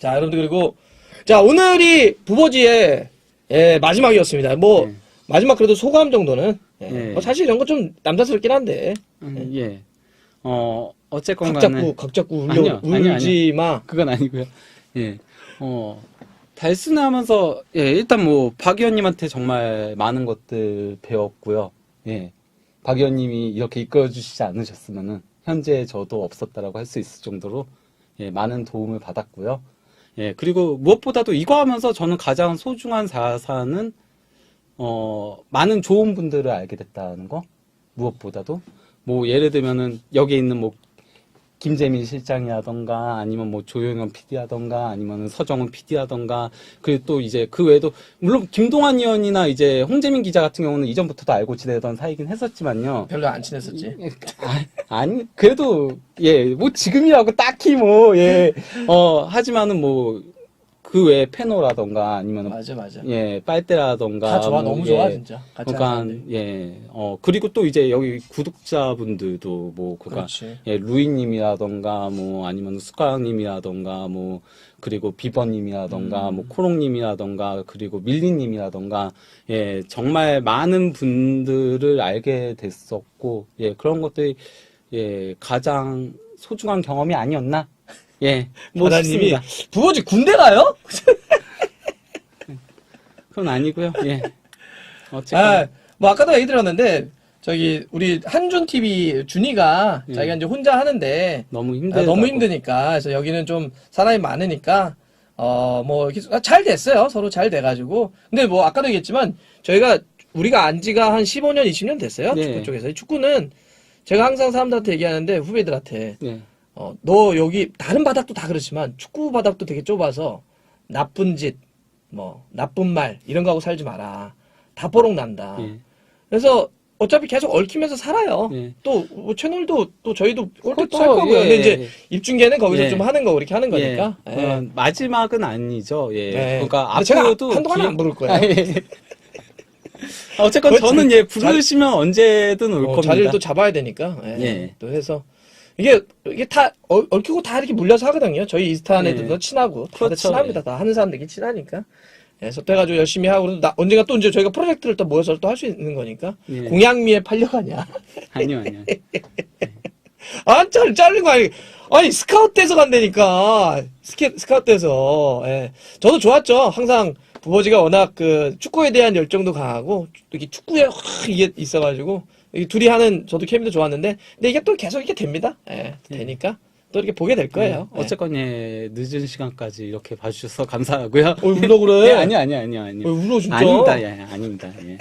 자, 여러분들 그리고 자 오늘이 부버지의 예, 마지막이었습니다. 뭐 네. 마지막 그래도 소감 정도는 예. 네. 뭐 사실 이런 거 좀 남자스럽긴 한데 음, 예. 어, 어쨌건 각 간에. 잡고 각 잡고 울려 아니요, 아니요, 울지 마. 그건 아니고요. 예. 어, 달순하면서, 예, 일단 뭐, 박 의원님한테 정말 많은 것들 배웠고요. 예. 박 의원님이 이렇게 이끌어 주시지 않으셨으면은, 현재 저도 없었다라고 할 수 있을 정도로, 예, 많은 도움을 받았고요. 예, 그리고 무엇보다도 이거 하면서 저는 가장 소중한 자산은, 어, 많은 좋은 분들을 알게 됐다는 거. 무엇보다도. 뭐, 예를 들면은, 여기 있는 뭐, 김재민 실장이라던가 아니면 뭐 조영현 PD라던가 아니면 서정훈 PD라던가 그리고 또 이제 그 외에도 물론 김동완 의원이나 이제 홍재민 기자 같은 경우는 이전부터도 알고 지내던 사이긴 했었지만요. 별로 안 친했었지. 아, 아니 그래도 예 뭐 지금이라고 딱히 뭐 예 어 하지만은 뭐 그 외에 페노라던가 아니면 맞아 맞아. 예 빨대라던가 다 좋아 뭐, 너무 좋아 예, 진짜. 같이 그러니까 하는 사람들. 예, 어 그리고 또 이제 여기 구독자분들도 뭐 그러니까 그렇지. 예, 루이님이라던가 뭐 아니면 숟가락님이라던가 뭐 그리고 비버님이라던가 음. 뭐 코롱님이라던가 그리고 밀리님이라던가 예 정말 많은 분들을 알게 됐었고 예 그런 것들이 예 가장 소중한 경험이 아니었나 예뭐 싶습니다. 부버지 군대 가요? 그건 아니고요 예 어쨌든 아, 뭐 아까도 얘기 들었는데 저기 우리 한준 TV 준이가 예. 자기가 이제 혼자 하는데 너무 아, 힘들다 너무 힘드니까 그래서 여기는 좀 사람이 많으니까 어뭐잘 됐어요 서로 잘 돼가지고 근데 뭐 아까도 얘기했지만 저희가 우리가 안 지가 한 15년 20년 됐어요 네. 축구 쪽에서 이 축구는 제가 항상 사람들한테 얘기하는데 후배들한테 예. 어 너 여기 다른 바닥도 다 그렇지만 축구 바닥도 되게 좁아서 나쁜 짓 뭐 나쁜 말 이런 거 하고 살지 마라 다 뽀록 난다 예. 그래서 어차피 계속 얽히면서 살아요. 예. 또 뭐 채널도 또 저희도 꼴도 그렇죠. 할 거고요. 예, 근데 예. 이제 입중계는 거기서 예. 좀 하는 거 이렇게 하는 거니까. 예. 예. 어, 마지막은 아니죠. 예. 예. 그러니까 근데 제가 앞으로도 한동안은 안 부를 거예요. 아, 예. 어쨌건 그거 저는 자- 예 부르시면 언제든 올 어, 겁니다. 자리를 또 잡아야 되니까. 예. 예. 또 해서 이게 이게 다 얽- 얽히고 다 이렇게 물려서 하거든요. 저희 인스타 예. 애들도 친하고 다들 그렇죠. 친합니다. 다 하는 사람들끼리 친하니까. 그래서 또 해가지고 열심히 하고 나, 언젠가 또 이제 저희가 프로젝트를 또 모여서 또 할 수 있는 거니까 예. 공양미에 팔려가냐. 아니요, 아니요. 아, 잘, 자른 거 아니, 아니, 스카우트 돼서 간다니까. 스케, 스카우트 돼서, 예. 저도 좋았죠. 항상, 부버지가 워낙 그, 축구에 대한 열정도 강하고, 이렇게 축구에 확 이게 있어가지고, 이 둘이 하는, 저도 케미도 좋았는데, 근데 이게 또 계속 이렇게 됩니다. 예. 되니까, 또 이렇게 보게 될 거예요. 예. 어쨌건 예 늦은 시간까지 이렇게 봐주셔서 감사하고요. 어, 울어 그래. 예, 아니요, 아니요, 아니요, 아니요. 어, 울어, 진짜. 아닙니다, 예, 아닙니다. 예.